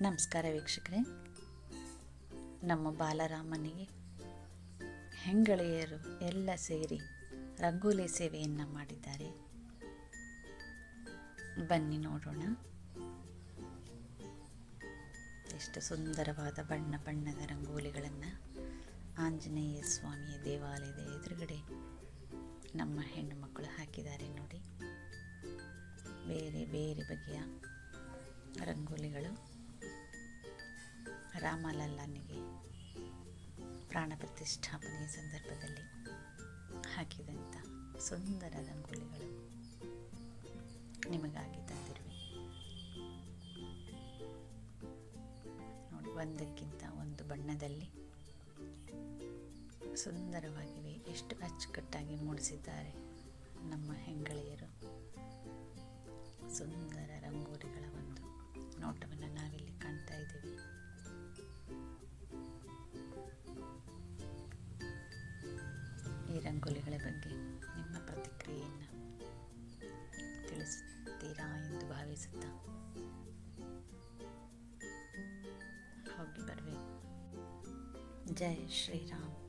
ನಮಸ್ಕಾರ ವೀಕ್ಷಕರೇ. ನಮ್ಮ ಬಾಲರಾಮನಿಗೆ ಹೆಂಗಳೆಯರು ಎಲ್ಲ ಸೇರಿ ರಂಗೋಲಿ ಸೇವೆಯನ್ನು ಮಾಡಿದ್ದಾರೆ. ಬನ್ನಿ ನೋಡೋಣ. ಎಷ್ಟು ಸುಂದರವಾದ ಬಣ್ಣ ಬಣ್ಣದ ರಂಗೋಲಿಗಳನ್ನು ಆಂಜನೇಯ ಸ್ವಾಮಿಯ ದೇವಾಲಯದ ಎದುರುಗಡೆ ನಮ್ಮ ಹೆಣ್ಣು ಮಕ್ಕಳು ಹಾಕಿದ್ದಾರೆ ನೋಡಿ. ಬೇರೆ ಬೇರೆ ಬಗೆಯ ರಂಗೋಲಿಗಳು. ರಾಮಲಲ್ಲನಿಗೆ ಪ್ರಾಣ ಪ್ರತಿಷ್ಠಾಪನೆಯ ಸಂದರ್ಭದಲ್ಲಿ ಹಾಕಿದಂಥ ಸುಂದರ ರಂಗೋಲಿಗಳು ನಿಮಗಾಗಿ ತಂದಿರುವೆ. ನೋಡಿ, ಒಂದಕ್ಕಿಂತ ಒಂದು ಬಣ್ಣದಲ್ಲಿ ಸುಂದರವಾಗಿವೆ. ಎಷ್ಟು ಅಚ್ಚುಕಟ್ಟಾಗಿ ಮೂಡಿಸಿದ್ದಾರೆ ನಮ್ಮ ಹೆಂಗಳೆಯರು. ರಂಗೋಲಿಗಳ ಬಗ್ಗೆ ನಿಮ್ಮ ಪ್ರತಿಕ್ರಿಯೆಯನ್ನು ತಿಳಿಸುತ್ತೀರಾ ಎಂದು ಭಾವಿಸುತ್ತಾ ಹೋಗಿ ಬರಬೇಕು ಜೈ ಶ್ರೀರಾಮ್.